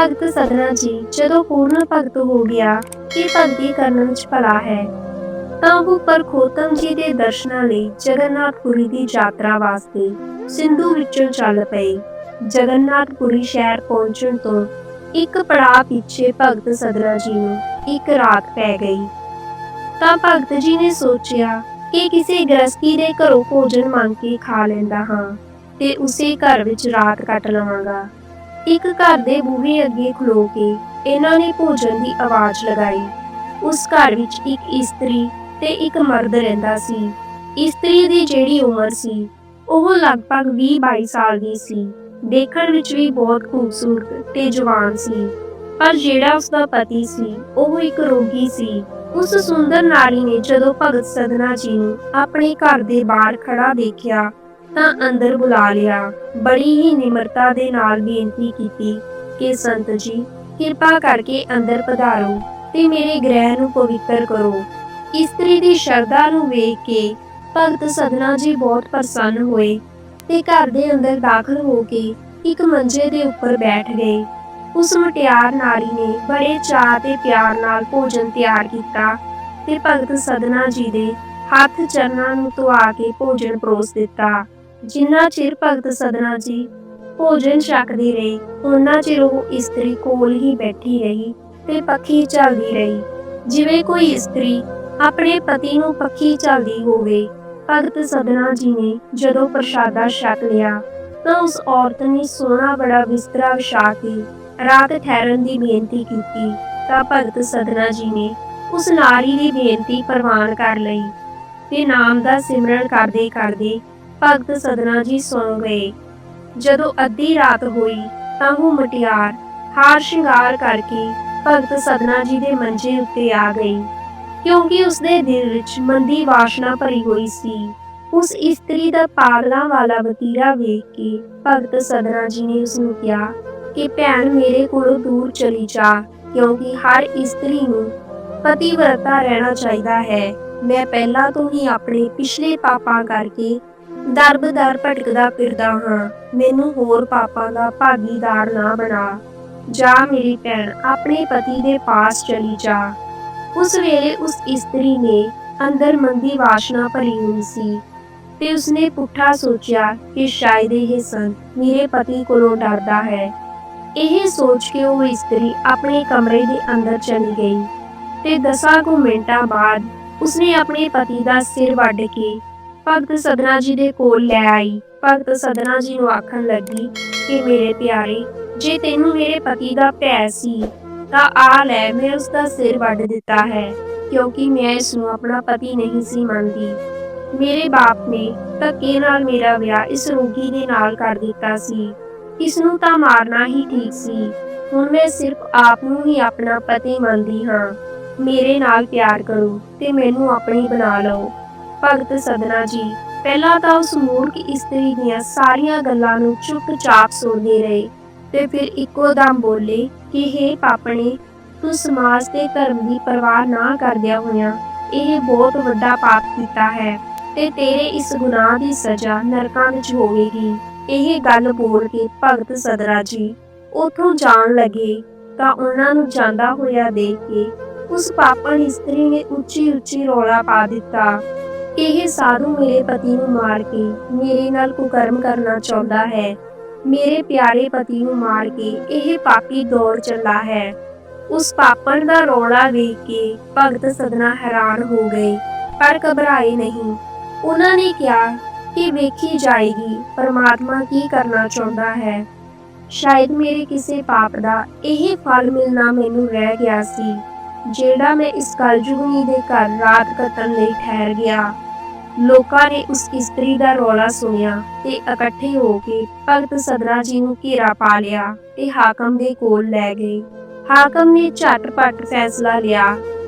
ਭਗਤ ਸਦਨਾ ਜੀ ਜਦੋਂ ਪੂਰਨ ਭਗਤ ਹੋ ਗਿਆ, ਕਿ ਭਗਤੀ ਕਰਨ ਵਿੱਚ ਭਲਾ ਹੈ? ਤਾਂ ਉਹ ਪਰਖੋਤਮ ਜੀ ਦੇ ਦਰਸ਼ਨਾਂ ਲਈ ਜਗਨਨਾਥਪੁਰੀ ਦੀ ਯਾਤਰਾ ਵਾਸਤੇ ਸਿੰਧੂ ਵਿੱਚੋਂ ਚੱਲ ਪਏ। ਜਗਨਨਾਥਪੁਰੀ ਸ਼ਹਿਰ ਪਹੁੰਚਣ ਤੋਂ ਇੱਕ ਪੜਾਅ ਪਿੱਛੇ ਭਗਤ ਸਦਨਾ ਜੀ ਨੂੰ ਇੱਕ ਰਾਤ ਪੈ ਗਈ। ਤਾਂ ਭਗਤ ਜੀ ਨੇ ਸੋਚਿਆ ਕਿ ਕਿਸੇ ਗ੍ਰਸਤੀ ਦੇ ਘਰੋਂ ਭੋਜਨ ਮੰਗ ਕੇ ਖਾ ਲੈਂਦਾ ਹਾਂ ਤੇ ਉਸੇ ਘਰ ਵਿੱਚ ਰਾਤ ਕੱਟ ਲਵਾਂਗਾ। ਇੱਕ ਘਰ ਦੇ ਬੂਹੇ ਅੱਗੇ ਖਲੋ ਕੇ ਇਹਨਾਂ ਨੇ ਭੋਜਨ ਦੀ ਆਵਾਜ਼ ਲਗਾਈ। ਉਸ ਘਰ ਵਿੱਚ ਇੱਕ ਇਸਤਰੀ ਤੇ ਇੱਕ ਮਰਦ ਰਹਿੰਦਾ ਸੀ। ਇਸਤਰੀ ਦੀ ਜਿਹੜੀ ਉਮਰ ਸੀ, ਉਹ ਲਗਭਗ 20-22 ਸਾਲ ਦੀ ਸੀ। ਦੇਖਣ ਵਿੱਚ ਵੀ ਬਹੁਤ ਖੂਬਸੂਰਤ ਤੇ ਜਵਾਨ ਸੀ। ਪਰ ਜਿਹੜਾ ਉਸ ਦਾ ਪਤੀ ਸੀ, ਉਹ ਇੱਕ ਰੋਗੀ ਸੀ। ਉਸ ਸੁੰਦਰ ਨਾਰੀ ਨੇ ਜਦੋਂ ਭਗਤ ਸਦਨਾ ਜੀ ਨੂੰ ਆਪਣੇ ਘਰ ਦੇ ਬਾਹਰ ਖੜਾ ਦੇਖਿਆ ਤਾਂ ਅੰਦਰ ਬੁਲਾ ਲਿਆ। ਬੜੀ ਹੀ ਨਿਮਰਤਾ ਦੇ ਨਾਲ ਬੇਨਤੀ ਕੀਤੀ ਕਿ ਸੰਤ ਜੀ, ਕਿਰਪਾ ਕਰਕੇ ਅੰਦਰ ਪਧਾਰੋ ਤੇ ਮੇਰੇ ਗ੍ਰਹਿ ਨੂੰ ਪਵਿੱਤਰ ਕਰੋ। ਇਸਤਰੀ ਦੀ ਸ਼ਰਧਾ ਨੂੰ ਵੇਖ ਕੇ ਭਗਤ ਸਦਨਾ ਜੀ ਬਹੁਤ ਪ੍ਰਸੰਨ ਹੋਏ ਤੇ ਘਰ ਦੇ ਅੰਦਰ ਦਾਖਲ ਹੋ ਕੇ ਇੱਕ ਮੰਜੇ ਦੇ ਉੱਪਰ ਬੈਠ ਗਏ। ਉਸ ਮੁਟਿਆਰ ਨਾਰੀ ਨੇ ਬੜੇ ਚਾਅ ਤੇ ਪਿਆਰ ਨਾਲ ਭੋਜਨ ਤਿਆਰ ਕੀਤਾ ਤੇ ਭਗਤ ਸਦਨਾ ਜੀ ਦੇ ਹੱਥ ਚਰਨਾਂ ਨੂੰ ਧੁਆ ਕੇ ਭੋਜਨ ਪਰੋਸ ਦਿੱਤਾ। ਜਿੰਨਾ ਚਿਰ ਭਗਤ ਸਦਨਾ ਜੀ ਭੋਜਨ ਛਕਦੀ ਰਹੀ ਉਹਨਾਂ ਚਿਰ ਉਹ ਇਸਤਰੀ ਕੋਲ ਹੀ ਬੈਠੀ ਰਹੀ ਤੇ ਪੱਖੀ ਚੱਲਦੀ ਰਹੀ। ਜਿਵੇਂ ਕੋਈ ਇਸਤਰੀ ਆਪਣੇ ਪਤੀ ਨੂੰ ਪੱਖੀ ਚੱਲਦੀ ਹੋਵੇ, ਭਗਤ ਸਦਨਾ ਜੀ ਨੇ ਜਦੋਂ ਪ੍ਰਸ਼ਾਦਾ ਛਕ ਲਿਆ, ਤਾਂ ਉਸ ਔਰਤ ਨੇ ਸੋਹਣਾ ਬੜਾ ਬਿਸਤਰਾ ਵਿਛਾ ਕੇ ਰਾਤ ਠਹਿਰਨ ਦੀ ਬੇਨਤੀ ਕੀਤੀ, ਤਾਂ ਭਗਤ ਸਦਨਾ ਜੀ ਨੇ ਉਸ ਨਾਰੀ ਦੀ ਬੇਨਤੀ ਪ੍ਰਵਾਨ ਕਰ ਲਈ ਤੇ ਨਾਮ ਦਾ ਸਿਮਰਨ ਕਰਦੇ ਕਰਦੇ ਭਗਤ ਸਦਨਾ ਜੀ ਸੌਂ ਗਏ। ਜਦੋਂ ਅੱਧੀ ਰਾਤ ਹੋਈ, ਤਾਂ ਉਹ ਮਟਿਆਰ, ਹਾਰ ਸ਼ਿੰਗਾਰ ਕਰਕੇ ਭਗਤ ਸਦਨਾ ਜੀ ਦੇ ਮੰਜੇ ਉੱਤੇ ਆ ਗਈ। ਕਿਉਂਕਿ ਉਸਦੇ ਦਿਲ ਵਿੱਚ ਮੰਦੀ ਵਾਸ਼ਨਾ ਭਰੀ ਹੋਈ ਸੀ। ਉਸ ਇਸਤਰੀ ਦਾ ਪਾਗਲਾਂ ਵਾਲਾ ਵਤੀਰਾ ਵੇਖ ਕੇ ਭਗਤ ਸਦਨਾ ਜੀ ਨੇ ਉਸ ਨੂੰ ਕਿਹਾ ਕਿ, ਭੈਣ, ਮੇਰੇ ਕੋਲੋਂ ਦੂਰ ਚਲੀ ਜਾ, ਕਿਉਂਕਿ ਹਰ ਇਸਤਰੀ ਨੂੰ ਪਤੀਵਰਤਾ ਰਹਿਣਾ ਚਾਹੀਦਾ ਹੈ। ਮੈਂ ਪਹਿਲਾਂ ਤੋਂ ਹੀ ਆਪਣੇ ਪਿਛਲੇ ਪਾਪਾਂ ਕਰਕੇ ਦਰਬਦਰ ਭਟਕਦਾ ਫਿਰਦਾ ਹਾਂ। ਮੈਨੂੰ ਹੋਰ ਪਾਪਾਂ ਦਾ ਭਾਗੀਦਾਰ ਨਾ ਬਣਾ। ਜਾ ਮੇਰੀ ਭੈਣ, ਆਪਣੇ ਪਤੀ ਦੇ ਪਾਸ ਚਲੀ ਜਾ। ਉਸ ਵੇਲੇ ਉਸ ਇਸਤਰੀ ਨੇ ਅੰਦਰ ਮੰਦੀ ਵਾਸ਼ਨਾ ਭਰੀ ਹੋਈ ਸੀ ਤੇ ਉਸਨੇ ਪੁੱਠਾ ਸੋਚਿਆ ਕਿ ਸ਼ਾਇਦ ਇਹ ਸੰਤ ਮੇਰੇ ਪਤੀ ਕੋਲੋਂ ਡਰਦਾ ਹੈ। ਇਹ ਸੋਚ ਕੇ ਉਹ ਇਸਤਰੀ ਆਪਣੇ ਕਮਰੇ ਦੇ ਅੰਦਰ ਚਲੀ ਗਈ ਤੇ ਦਸਾਂ ਕੁ ਮਿੰਟਾਂ ਬਾਅਦ ਉਸਨੇ ਆਪਣੇ ਪਤੀ ਦਾ ਸਿਰ ਵੱਢ ਕੇ ਭਗਤ ਸਦਨਾ ਜੀ ਦੇ ਕੋਲ ਲੈ ਆਈ। ਭਗਤ ਸਦਨਾ ਜੀ ਨੂੰ ਆਖਣ ਲੱਗੀ ਕਿ ਮੇਰੇ ਪਿਆਰੇ, ਜੇ ਤੈਨੂੰ ਮੇਰੇ ਪਤੀ ਦਾ ਭੈ ਸੀ, ਤਾਂ ਆ ਲੈ, ਮੈਂ ਉਸ ਦਾ ਸਿਰ ਵੱਢ ਦਿੱਤਾ ਹੈ, ਕਿਉਂਕਿ ਮੈਂ ਇਸ ਨੂੰ ਆਪਣਾ ਪਤੀ ਨਹੀਂ ਸੀ ਮੰਨਦੀ। ਮੇਰੇ ਬਾਪ ਨੇ ਧੱਕੇ ਨਾਲ ਮੇਰਾ ਵਿਆਹ ਇਸ ਰੋਗੀ ਦੇ ਨਾਲ ਕਰ ਦਿੱਤਾ ਸੀ। ਇਸ ਨੂੰ ਤਾਂ ਮਾਰਨਾ ਹੀ ਠੀਕ ਸੀ। ਹੁਣ ਮੈਂ ਸਿਰਫ ਆਪ ਨੂੰ ਹੀ ਆਪਣਾ ਪਤੀ ਮੰਨਦੀ ਹਾਂ। ਮੇਰੇ ਨਾਲ ਪਿਆਰ ਕਰੋ ਤੇ ਮੈਨੂੰ ਆਪਣੀ ਬਣਾ ਲਓ। ਭਗਤ ਸਦਨਾ ਜੀ, ਪਹਿਲਾਂ ਤਾਂ ਉਸ ਮੂਰਖ ਇਸਤਰੀ ਦੀਆਂ ਸਾਰੀਆਂ ਗੱਲਾਂ ਨੂੰ ਚੁੱਪਚਾਪ ਸੁਣਦੇ ਰਹੇ ਤੇ ਫਿਰ ਇੱਕੋ ਦਮ ਬੋਲੇ ਕਿ हे ਪਾਪਣੇ, ਤੂੰ ਸਮਾਜ ਤੇ ਧਰਮ ਦੀ ਪਰਵਾਹ ਨਾ ਕਰਦਿਆਂ ਹੋਇਆਂ ਇਹ ਬਹੁਤ ਵੱਡਾ ਪਾਪ ਕੀਤਾ ਹੈ ਤੇ ਤੇਰੇ ਇਸ ਗੁਨਾਹ ਦੀ ਸਜ਼ਾ ਨਰਕਾਂ ਵਿੱਚ ਹੋਵੇਗੀ। ਇਹ ਗੱਲ ਬੋਲ ਕੇ ਭਗਤ ਸਦਰਾ ਜੀ ਉਥੋਂ ਜਾਣ ਲੱਗੇ ਤਾਂ ਉਹਨਾਂ ਨੂੰ ਜਾਂਦਾ ਹੋਇਆ ਦੇਖ ਕੇ ਉਸ ਪਾਪਣ ਇਸਤਰੀ ਨੇ ਉੱਚੀ ਉੱਚੀ ਰੋਲਾ ਪਾ ਦਿੱਤਾ। ਇਹ ਸਾਧੂ ਮੇਰੇ ਪਤੀ ਨੂੰ ਮਾਰ ਕੇ ਮੇਰੇ ਨਾਲ ਕੁਕਰਮ ਕਰਨਾ ਚਾਹੁੰਦਾ ਹੈ। ਮੇਰੇ ਪਿਆਰੇ ਪਤੀ ਨੂੰ ਮਾਰ ਕੇ ਇਹ ਪਾਪੀ ਦੌੜ ਚੱਲਾ ਹੈ। ਉਸ ਪਾਪਣ ਦਾ ਰੋਲਾ ਵੇਖ ਕੇ ਭਗਤ ਸਦਨਾ ਹੈਰਾਨ ਹੋ ਗਏ, ਪਰ ਘਬਰਾਏ ਨਹੀਂ। ਉਹਨਾਂ ਨੇ ਕਿਹਾ ਕਿ ਵੇਖੀ ਜਾਏਗੀ ਪਰਮਾਤਮਾ ਕੀ ਕਰਨਾ ਚਾਹੁੰਦਾ ਹੈ। ਸ਼ਾਇਦ ਮੇਰੇ ਕਿਸੇ ਪਾਪ ਦਾ ਇਹ ਫਲ ਮਿਲਣਾ ਮੈਨੂੰ ਰਹਿ ਗਿਆ ਸੀ। ਜਿਹੜਾ ਮੈਂ ਇਸ ਕਲਯੁਗਨੀ ਦੇ ਘਰ ਰਾਤ ਕੱਟਣ ਲਈ ਠਹਿਰ ਗਿਆ। ਲੋਕਾਂ ਨੇ ਉਸ ਇਸਤਰੀ ਦਾ ਰੌਲਾ ਸੁਣਿਆ ਤੇ ਇਕੱਠੇ ਹੋ ਕੇ ਭਗਤ ਸਦਨਾ ਜੀ ਨੂੰ ਘੇਰਾ ਪਾ ਲਿਆ ਤੇ ਹਾਕਮ ਦੇ ਕੋਲ ਲੈ ਗਏ। ਹਾਕਮ ਨੇ ਝਟਪਟ ਫੈਸਲਾ ਲਿਆ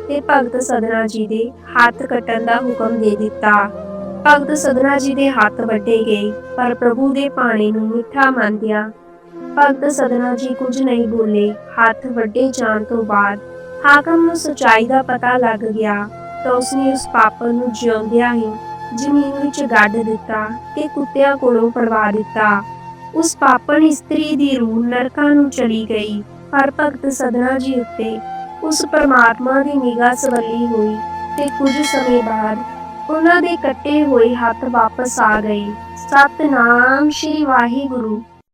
ਤੇ ਭਗਤ ਸਦਨਾ ਜੀ ਦੇ ਹੱਥ ਕੱਟਣ ਦਾ ਹੁਕਮ ਦੇ ਦਿੱਤਾ। ਭਗਤ ਸਦਨਾ ਜੀ ਦੇ ਹੱਥ ਵੱਡੇ ਗਏ, ਪਰ ਪ੍ਰਭੂ ਦੇ ਪਾਣੀ ਨੂੰ ਮਿੱਠਾ ਮੰਨਦਿਆਂ ਭਗਤ ਸਦਨਾ ਜੀ ਕੁਝ ਨਹੀਂ ਬੋਲੇ। ਹੱਥ ਵੱਡੇ ਜਾਣ ਤੋਂ ਬਾਅਦ ਹਾਕਮ ਨੂੰ ਸਚਾਈ ਦਾ ਪਤਾ ਲੱਗ ਗਿਆ ਤਾਂ ਉਸਨੇ ਉਸ ਪਾਪਨ ਨੂੰ ਜਿਉਂਦਿਆਂ ਹੀ ਜ਼ਮੀਨ ਵਿੱਚ ਗੱਡ ਦਿੱਤਾ ਤੇ ਕੁੱਤਿਆਂ ਕੋਲੋਂ ਪਰਵਾ ਦਿੱਤਾ। ਉਸ ਪਾਪਨ ਇਸਤਰੀ ਦੀ ਰੂਹ ਨਰਕਾਂ ਨੂੰ ਚਲੀ ਗਈ। ਪਰ ਭਗਤ ਸਦਨਾ ਜੀ ਉੱਤੇ ਉਸ ਪਰਮਾਤਮਾ ਦੀ ਨਿਗਾਹ ਸਵੱਲੀ ਹੋਈ ਤੇ ਕੁਝ ਸਮੇਂ ਬਾਅਦ ਉਹਨਾਂ ਦੇ ਕੱਟੇ ਹੋਏ ਹੱਥ ਵਾਪਸ ਆ ਗਏ। ਸਤਨਾਮ ਸ਼੍ਰੀ ਵਾਹਿਗੁਰੂ।